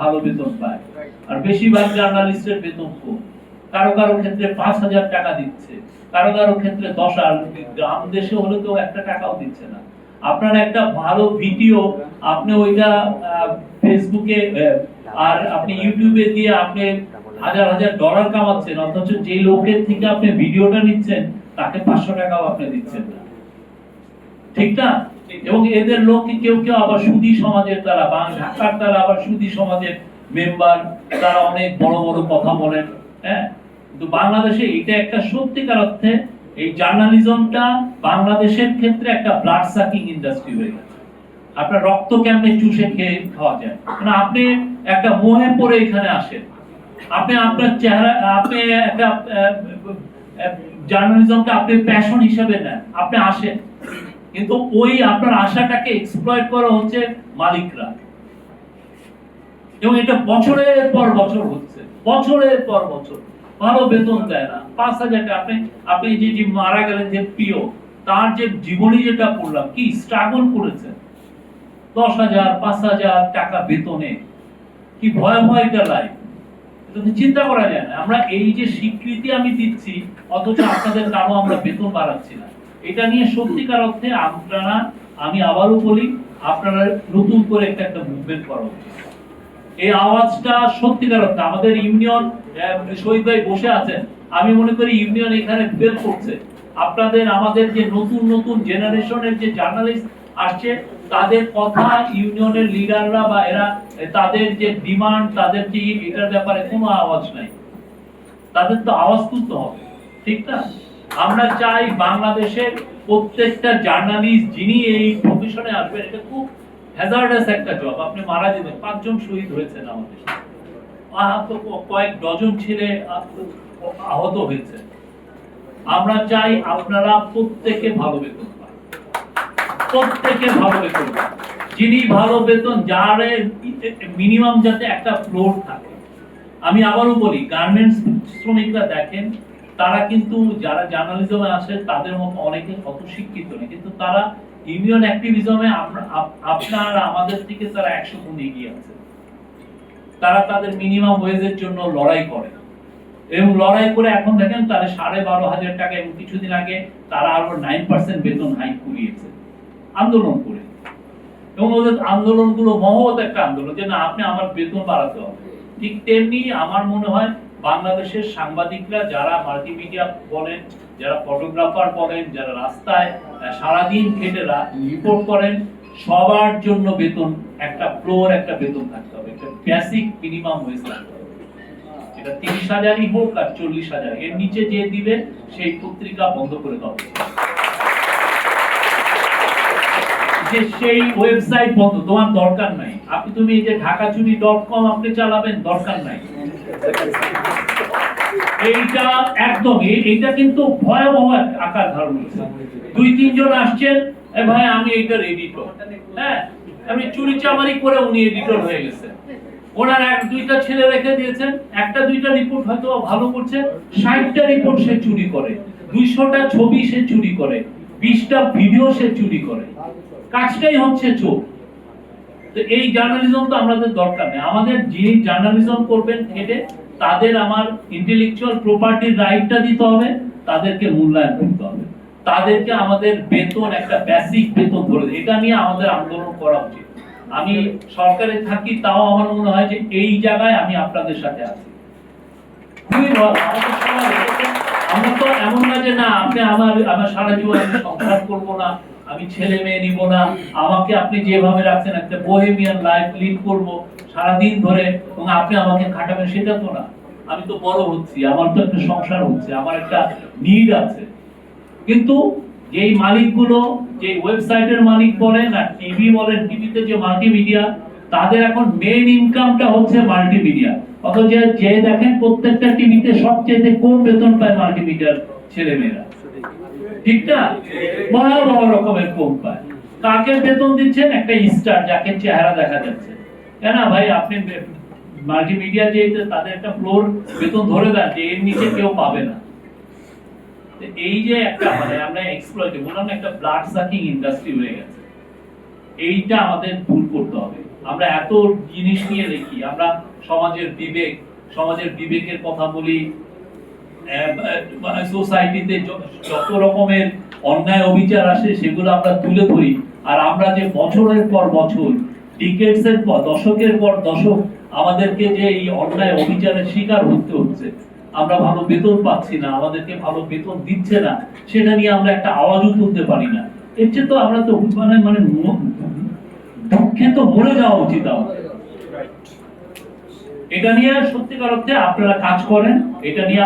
ভালো বেতন পায়। আর বেশিরভাগ জার্নালিস্টের বেতন কম। কারও কারও ক্ষেত্রে পাঁচ হাজার টাকা দিচ্ছে, কারও কারও ক্ষেত্রে দশ আর গ্রাম দেশে হলে তো একটা টাকাও দিচ্ছে না। আপনার একটা ভালো ভিডিও, আপনি ওইটা ফেসবুকে আর আপনি ইউটিউবে দিয়ে আপনি হাজার হাজার ডলার কামাচ্ছেন, অথচ যে লোকের থেকে আপনি ভিডিওটা নিচ্ছেন, তাকে পাঁচশো টাকাও আপনি দিচ্ছেন না। ঠিক না? এবং এদের লোক কেউ কেউ আবার সুদী সমাজের তারা বা ঢাকার তারা আবার সুদী সমাজের মেম্বার, তারা অনেক বড় বড় কথা বলেন হ্যাঁ? কিন্তু বাংলাদেশে এটা একটা সত্যিকার অর্থে এই জার্নালিজমটা বাংলাদেশের ক্ষেত্রে একটা ব্লাড সাকিং ইন্ডাস্ট্রি হয়ে গেছে। আপনার রক্ত কেমনে চুষে খেয়ে খাওয়া যায়? মানে আপনি একটা মোহে পড়ে এখানে আসেন। আপনি আপনার চেহারা, আপনি একটা জার্নালিজমটা আপনি প্যাশন হিসেবে নেন। আপনি আসেন। কিন্তু ওই আপনার আশাটাকে এক্সপ্লয়েট করা হচ্ছে মালিকরা। এবং এটা বছরের পর বছর হচ্ছে, বছরের পর বছর। ভালো বেতন দেয় না। পাঁচ হাজার টাকা, আপনি আপনি যে মারা গেলেন যে প্রিয় তার যে জীবনী যেটা পড়লাম, কি স্ট্রাগল করেছেন? দশ হাজার, পাঁচ হাজার টাকা বেতনে। কি একটা লাইফ এটা তো চিন্তা করা যায় না। আমরা এই যে স্বীকৃতি আমি দিচ্ছি, অথচ আপনাদের কারও আমরা বেতন বাড়াচ্ছি না। এটা নিয়ে সত্যিকার অর্থে আপনারা, আমি আবারও বলি, আপনারা নতুন করে একটা একটা মুভমেন্ট করা। এই আওয়াজটা সত্যিকার অর্থে আমাদের ইউনিয়ন শহীদ ভাই বসে আছেন, আমি মনে করি ইউনিয়ন এখানে ফেল করছে। আপনাদের, আমাদের যে নতুন নতুন জেনারেশনের যে জার্নালিস্ট আসছে, তাদের কথা ইউনিয়নের লিডাররা বা এরা, তাদের যে ডিমান্ড তাদের যে এটার ব্যাপারে কোনো আওয়াজ নাই। তাদের তো আওয়াজ তুলতে হবে, ঠিক না? আমরা চাই বাংলাদেশের প্রত্যেকটা জার্নালিস্ট যিনি এই প্রফেশনে আসবেন, এটা খুব হ্যাজার্ডাস একটা জব আপনি মারা যেতেন পাঁচজন শহীদ হয়েছেন আমাদের। আহত কয়েক ডজন ছেলে আহত হয়েছে। আমরা চাই আপনারা প্রত্যেকে ভালো বেতন পান। প্রত্যেকে ভালো বেতন যিনি ভালো বেতন, যার মিনিমাম যাতে একটা ফ্লোর থাকে। আমি আবারও বলি গার্মেন্টস শ্রমিকরা দেখেন তারা কিন্তু যারা জার্নালিজমে আসে, তাদের মতো অনেকে অত শিক্ষিত না কিন্তু তারা ইউনিয়ন অ্যাক্টিভিজমে আপনার আমাদের থেকে তারা একশো গুণ এগিয়ে আছে। তারা তাদের মিনিমাম ওয়েজের জন্য লড়াই করে। এবং লড়াই করে এখন দেখেন তারা সাড়ে বারো হাজার টাকা এবং কিছুদিন আগে তারা আরও নাইন পার্সেন্ট বেতন হাইক করিয়েছে। আন্দোলন করে। এবং ওদের আন্দোলনগুলো মহৎ একটা আন্দোলন যে, না, আপনি আমার বেতন বাড়াতে হবে। ঠিক তেমনি আমার মনে হয় বাংলাদেশের সাংবাদিকরা যারা মাল্টিমিডিয়া বলেন, যারা ফটোগ্রাফার বলেন, যারা রাস্তায় সারাদিন খেটে রিপোর্ট করেন, সবার জন্য বেতন, একটা ফ্লোর একটা বেতন থাকতে হবে। একটা বেসিক মিনিমাম ওয়েজ থাকতে হবে। এটা তিরিশ হাজারই হোক আর চল্লিশ হাজার। এর নিচে যে দিবে, সেই পত্রিকা বন্ধ করে দেওয়া উচিত। যে সেই ওয়েবসাইট বন্ধ তোমার দরকার নাই। আপনি তুমি এই যে ঢাকাচুরি ডট কম আপনি চালাবেন, দরকার নাই। এইটা একদম এইটা কিন্তু ভয়াবহ আকার ধারণ করেছে। দুই, তিনজন আসছেন, এ ভাই, আমি এইটার এডিটর হ্যাঁ আমি চুরি চামারি করে উনি এডিটর হয়ে গেছেন। ওনার এক, দুইটা ছেলে রেখে দিয়েছেন, একটা দুইটা রিপোর্ট হয়তো ভালো করছে, ষাটটা রিপোর্ট সে চুরি করে, দুইশোটা ছবি সে চুরি করে, বিশটা ভিডিও সে চুরি করে। কাজটাই হচ্ছে চোখ তো এই জার্নালিজম তো আমাদের দরকার নেই। আমাদের যিনি জার্নালিজম করবেন হেঁটে তাদের আমার ইন্টেলেকচুয়াল প্রপার্টির রাইটটা দিতে হবে, তাদেরকে মূল্যায়ন করতে হবে। তাদেরকে আমাদের বেতন, একটা বেসিক বেতন ধরে এটা নিয়ে আমাদের আন্দোলন করা উচিত। আমি সরকারে থাকি, তাও আমার মনে হয় যে এই জায়গায় আমি আপনাদের সাথে আছি। খুবই আমরা তো এমন না যে না, আপনি আমার আমার সারা জীবন সংসার করব না। আমি ছেলে মেয়ে নিব না। আমাকে আপনি যেভাবে রাখছেন, একটা বোহেমিয়ান লাইফ লিড করব সারাদিন ধরে, এবং আপনি আমাকে খাটাবেন, সেটা তো না। আমি তো বড় হচ্ছি, আমার তো একটা সংসার হচ্ছে, আমার একটা নিড আছে। কিন্তু যেই মালিকগুলো যে ওয়েবসাইটের মালিক বলেন আর টিভি বলেন টিভিতে যে মাল্টিমিডিয়া তাদের এখন মেইন ইনকামটা হচ্ছে মাল্টিমিডিয়া অথচ যে দেখেন, প্রত্যেকটা টিভিতে সবচেয়ে কম বেতন পায় মাল্টিমিডিয়ার ছেলেমেয়েরা। ঠিক না ভয়াবহ রকমের কম পায়। কাকে বেতন দিচ্ছেন? একটা স্টার যাকে চেহারা দেখা যাচ্ছে। কেন ভাই, আপনি মাল্টিমিডিয়া যে তাদের একটা ফ্লোর বেতন ধরে দেন যে এর নিচে কেউ পাবে না। এই যে একটা মানে আমরা এক্সপ্লয়েট বললাম একটা ব্লাড সাকিং ইন্ডাস্ট্রি হয়ে গেছে। এইটা আমাদের দূর করতে হবে। আমরা এত জিনিস নিয়ে দেখি আমরা সমাজের বিবেক, সমাজের বিবেকের কথা বলি সোসাইটিতে যত রকমের অন্যায় অবিচার আসে, সেগুলো আমরা তুলে ধরি। আর আমরা যে বছরের পর বছর ডিকেটস এর পর, দশকের পর দশক, আমাদেরকে যে এই অন্যায় অবিচারের শিকার হতে হচ্ছে, আমরা ভালো বেতন পাচ্ছি না, আমাদেরকে ভালো বেতন দিচ্ছে না, সেটা নিয়ে আমরা একটা আওয়াজও তুলতে পারি না। এর চেয়ে তো আমরা তো মানে মানে দুঃখে তো মরে যাওয়া উচিত আমাদের। এটা নিয়ে সত্যিকার অর্থে আপনারা কাজ করেন, এটা নিয়ে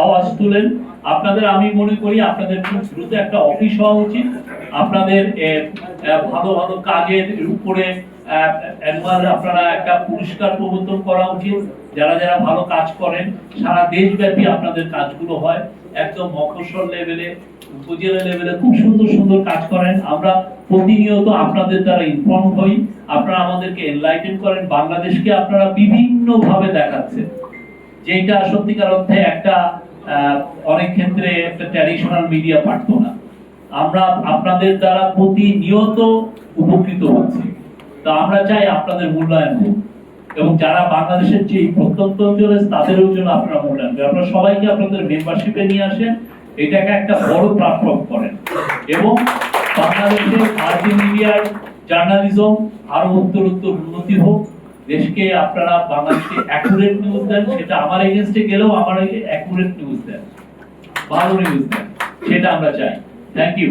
আওয়াজ তুলেন। আপনাদের আমি মনে করি আপনাদের খুব দ্রুত একটা অফিস হওয়া উচিত। আপনাদের ভালো ভালো কাজের উপরে একবার আপনারা একটা পুরস্কার প্রবর্তন করা উচিত। যারা যারা ভালো কাজ করেন, সারা দেশব্যাপী আপনাদের কাজগুলো হয়। একদম মফস্বল লেভেলে উপজেলা লেভেলে খুব সুন্দর সুন্দর কাজ করেন। আমরা প্রতিনিয়ত আপনাদের দ্বারা ইনফর্ম হই। আপনারা আমাদেরকে এনলাইটেন করেন। বাংলাদেশকে আপনারা বিভিন্ন ভাবে দেখাচ্ছেন। যেটা সত্যিকার অর্থে একটা অনেক ক্ষেত্রে একটা ট্র্যাডিশনাল মিডিয়া পারতো না। আমরা আপনাদের দ্বারা প্রতিনিয়ত উপকৃত হচ্ছি। তা আমরা চাই আপনাদের মূল্যায়ন হোক। এবং যারা বাংলাদেশের যে প্রত্যন্ত অঞ্চলে তাদেরও জন্য আপনারা মূল্যায়ন করেন। আপনারা সবাইকে আপনাদের মেম্বারশিপে নিয়ে আসেন, এটাকে একটা বড় প্ল্যাটফর্ম করেন। এবং বাংলাদেশের মিডিয়ার জার্নালিজম আরও উত্তর উত্তর উন্নতি হোক, দেশকে আপনারা বাংলাদেশকে অ্যাকুরেট নিউজ দেন, সেটা আমার এগেনস্টে গেলেও আমার অ্যাকুরেট নিউজ দেন, ভালো নিউজ দেন, সেটা আমরা চাই। Thank you